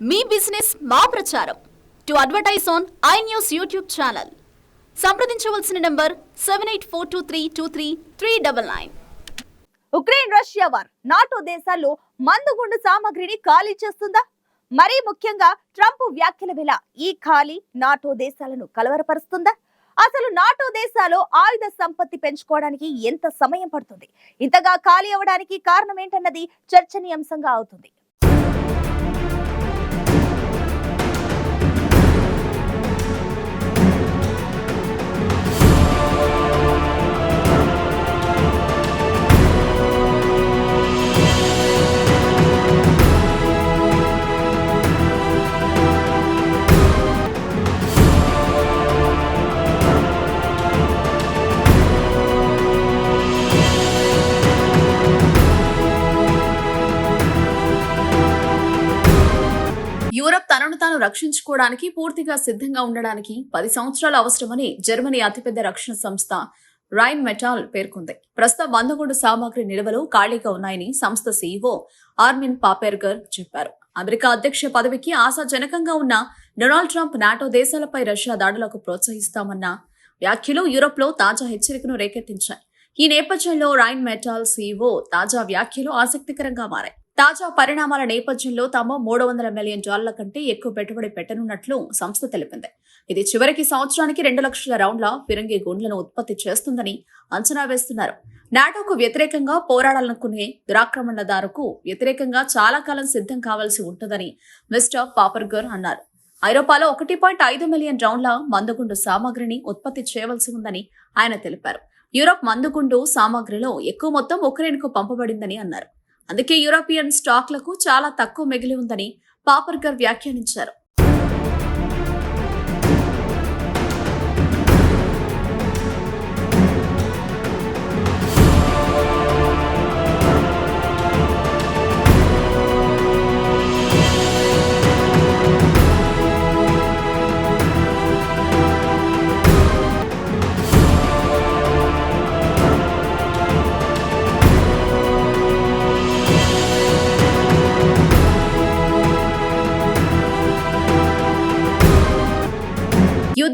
మీ business మా ప్రచారం. To advertise on I news YouTube channel. సంప్రదించవలసిన number seven eight four two three two three three double nine. Ukraine Russia war. NATO దేశాల్లో మందుగుండు సామాగ్రిని ఖాళీ చేస్తుందా? మరీ ముఖ్యంగా ట్రంప్ వ్యాఖ్యల వేళ ఈ ఖాళీ నాటో దేశాలను కలవరపరుస్తుందా? అసలు నాటో దేశాలు ఆయుధ సంపత్తి పెంచుకోవడానికి ఎంత సమయం పడుతుంది? ఇంతగా ఖాళీ అవ్వడానికి కారణం ఏంటన్నది చర్చనీయాంశంగా అవుతుంది. యూరప్ రక్షించుకోవడానికి పూర్తిగా సిద్ధంగా ఉండడానికి పది సంవత్సరాలు అవసరమని జర్మనీ అతిపెద్ద రక్షణ సంస్థ రైన్ మెటాల్ పేర్కొంది. ప్రస్తుతం మందుగుండు సామాగ్రి నిల్వలు ఖాళీగా ఉన్నాయని సంస్థ సీఈఓ ఆర్మిన్ పాపెర్గర్ చెప్పారు. అమెరికా అధ్యక్ష పదవికి ఆశాజనకంగా ఉన్న డొనాల్డ్ ట్రంప్ నాటో దేశాలపై రష్యా దాడులకు ప్రోత్సహిస్తామన్న వ్యాఖ్యలు యూరోప్లో తాజా హెచ్చరికను రేకెత్తించాయి. ఈ నేపథ్యంలో రైన్ మెటాల్ సీఈఓ తాజా వ్యాఖ్యలు ఆసక్తికరంగా మారాయి. తాజా పరిణామాల నేపథ్యంలో తాము మూడు వందల మిలియన్ డాలర్ల కంటే ఎక్కువ పెట్టుబడి పెట్టనున్నట్లు సంస్థ తెలిపింది. ఇది చివరికి సంవత్సరానికి రెండు లక్షల రౌండ్ల ఫిరంగి గుండ్లను ఉత్పత్తి చేస్తుందని అంచనా వేస్తున్నారు. నాటోకు వ్యతిరేకంగా పోరాడాలనుకునే దురాక్రమణదారుకు వ్యతిరేకంగా చాలా కాలం సిద్ధం కావాల్సి ఉంటుందని మిస్టర్ పాపర్గర్ అన్నారు. ఐరోపాలో ఒకటి పాయింట్ ఐదు మిలియన్ రౌండ్ల మందుగుండు సామాగ్రిని ఉత్పత్తి చేయవలసి ఉందని ఆయన తెలిపారు. యూరప్ మందుగుండు సామాగ్రిలో ఎక్కువ మొత్తం ఉక్రెయిన్కు పంపబడిందని అన్నారు. అందుకే యూరోపియన్ స్టాక్లకు చాలా తక్కువ మిగిలి ఉందని పాపర్గర్ వ్యాఖ్యానించారు.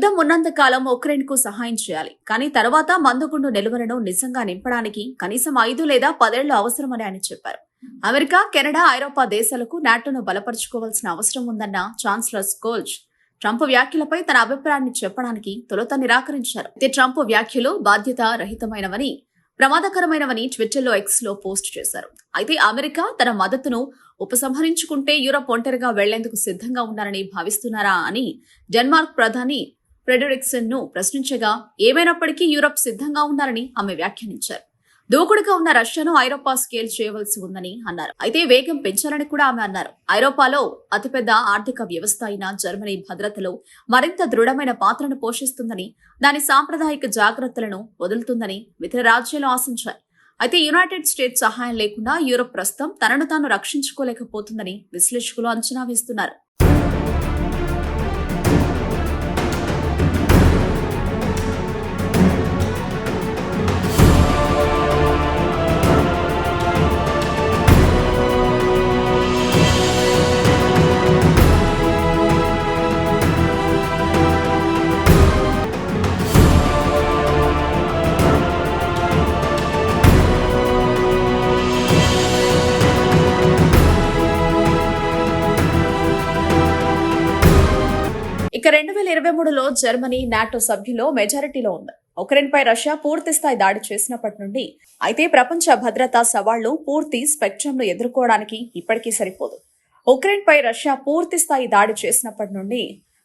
యుద్ధం ఉన్నంత కాలం ఉక్రెయిన్కు సహాయం చేయాలి. కానీ తర్వాత మందుగుండు నిల్వలను నిజంగా నింపడానికి కనీసం ఐదు లేదా పదేళ్ళు అవసరమని ఆయన చెప్పారు. అమెరికా కెనడా ఐరోపా దేశాలకు నాటోను బలపరుచుకోవాల్సిన అవసరం ఉందన్న ఛాన్సలర్ స్కోల్జ్ ట్రంప్ వ్యాఖ్యలపై తన అభిప్రాయాన్ని చెప్పడానికి తొలుత నిరాకరించారు. అయితే ట్రంప్ వ్యాఖ్యలు బాధ్యత రహితమైనవని ప్రమాదకరమైనవని ట్విట్టర్లో ఎక్స్లో పోస్ట్ చేశారు. అయితే అమెరికా తన మద్దతును ఉపసంహరించుకుంటే యూరప్ ఒంటరిగా వెళ్ళేందుకు సిద్ధంగా ఉన్నారని భావిస్తున్నారా అని డెన్మార్క్ ప్రధాని ఫ్రెడరిక్సన్ను ప్రశ్నించగా ఏమైనప్పటికీ యూరప్ సిద్ధంగా ఉన్నారని ఆమె వ్యాఖ్యానించారు. దూకుడుగా ఉన్న రష్యాను ఐరోపా స్కేల్ చేయవలసి ఉందని అన్నారు. అయితే వేగం పెంచాలని కూడా ఆమె అన్నారు. ఐరోపాలో అతిపెద్ద ఆర్థిక వ్యవస్థ అయిన జర్మనీ భద్రతలో మరింత దృఢమైన పాత్రను పోషిస్తుందని దాని సాంప్రదాయిక జాగ్రత్తలను వదులుతుందని ఇతర రాజ్యాలు ఆశించాయి. అయితే యునైటెడ్ స్టేట్స్ సహాయం లేకుండా యూరప్ ప్రస్తుతం తనను తాను రక్షించుకోలేకపోతుందని విశ్లేషకులు అంచనా వేస్తున్నారు. రెండు వేల ఇరవై మూడులో జర్మనీ నాటో సభ్యులో మెజారిటీలో ఉంది. ఉక్రెయిన్ పై రష్యా పూర్తి స్థాయి దాడి చేసినప్పటి నుండి అయితే ప్రపంచ భద్రతా సవాళ్ళు పూర్తి స్పెక్ట్రంను ఎదుర్కోవడానికి ఇప్పటికీ సరిపోదు. ఉక్రెయిన్ పై రష్యా పూర్తి స్థాయి దాడి చేసినప్పటి నుండి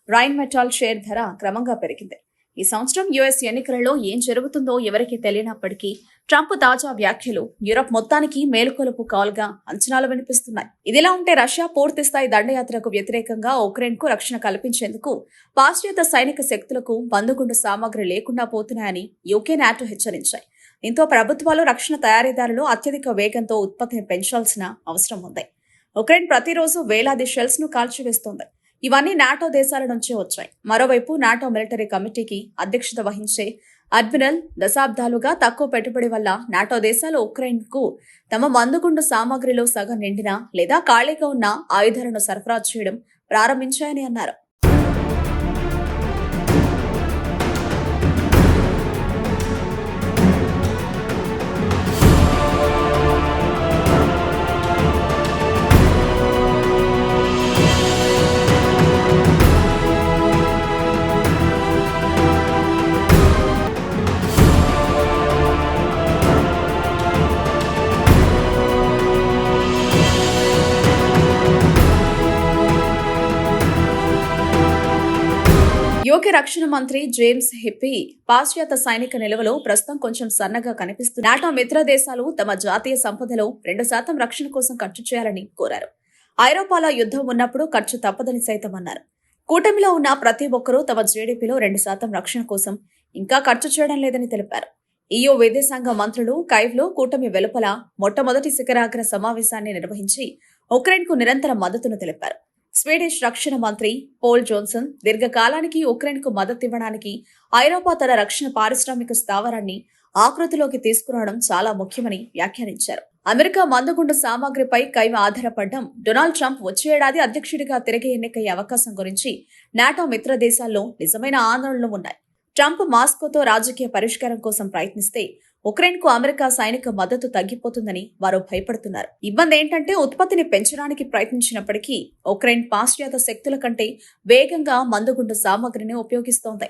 రైన్ మెటాల్ షేర్ ధర క్రమంగా పెరిగింది. ఈ సంవత్సరం యుఎస్ ఎన్నికలలో ఏం జరుగుతుందో ఎవరికీ తెలియనప్పటికీ ట్రంప్ తాజా వ్యాఖ్యలు యూరప్ మొత్తానికి మేలుకొలుపు కాల్గా అంచనాలు వినిపిస్తున్నాయి. ఇదిలా ఉంటే రష్యా పూర్తి స్థాయి దండయాత్రకు వ్యతిరేకంగా ఉక్రెయిన్కు రక్షణ కల్పించేందుకు పాశ్చాత్య సైనిక శక్తులకు బందుగుండు సామాగ్రి లేకుండా పోతున్నాయని యూకే నాటో హెచ్చరించాయి. దీంతో ప్రభుత్వాలు రక్షణ తయారీదారులు అత్యధిక వేగంతో ఉత్పత్తిని పెంచాల్సిన అవసరం ఉంది. ఉక్రెయిన్ ప్రతిరోజు వేలాది షెల్స్ను కాల్చివేస్తోంది. ఇవన్నీ నాటో దేశాల నుంచే వచ్చాయి. మరోవైపు నాటో మిలిటరీ కమిటీకి అధ్యక్షత వహించే అడ్మిరల్ దశాబ్దాలుగా తక్కువ పెట్టుబడి వల్ల నాటో దేశాలు ఉక్రెయిన్కు తమ మందుగుండు సామాగ్రిలో సగం నిండిన లేదా ఖాళీగా ఉన్న ఆయుధాలను సరఫరా చేయడం ప్రారంభించాయని అన్నారు. యూకే రక్షణ మంత్రి జేమ్స్ హెప్పీ పాశ్చాత్య సైనిక నిల్వలో ప్రస్తుతం కొంచెం సన్నగా కనిపిస్తుంది నాటో మిత్ర దేశాలు తమ జాతీయ సంపదలో రెండు శాతం రక్షణ కోసం ఖర్చు చేయాలని కోరారు. ఐరోపాలో యుద్ధం ఉన్నప్పుడు ఖర్చు తప్పదని సైతం అన్నారు. కూటమిలో ఉన్న ప్రతి ఒక్కరూ తమ జీడీపీలో రెండు శాతం రక్షణ కోసం ఇంకా ఖర్చు చేయడం లేదని తెలిపారు. ఈయో విదేశాంగ మంత్రులు కైవ్లో కూటమి వెలుపల మొట్టమొదటి శిఖరాగ్ర సమావేశాన్ని నిర్వహించి ఉక్రెయిన్కు నిరంతర మద్దతును తెలిపారు. స్వీడిష్ రక్షణ మంత్రి పోల్ జోన్సన్ దీర్ఘకాలానికి ఉక్రెయిన్కు మద్దతివ్వడానికి ఐరోపా తన రక్షణ పారిశ్రామిక స్థావరాన్ని ఆకృతిలోకి తీసుకురావడం చాలా ముఖ్యమని వ్యాఖ్యానించారు. అమెరికా మందుగుండు సామాగ్రిపై కైమ ఆధారపడడం డొనాల్డ్ ట్రంప్ వచ్చే ఏడాది అధ్యక్షుడిగా తిరిగి ఎన్నికయ్యే అవకాశం గురించి నాటో మిత్ర దేశాల్లో నిజమైన ఆందోళనలు ఉన్నాయి. ట్రంప్ మాస్కోతో రాజకీయ పరిష్కారం కోసం ప్రయత్నిస్తే ఉక్రెయిన్కు అమెరికా సైనిక మద్దతు తగ్గిపోతుందని వారు భయపడుతున్నారు. ఇబ్బంది ఏంటంటే ఉత్పత్తిని పెంచడానికి ప్రయత్నించినప్పటికీ ఉక్రెయిన్ పాశ్చాత్య శక్తుల కంటే వేగంగా మందుగుండు సామాగ్రిని ఉపయోగిస్తోంది.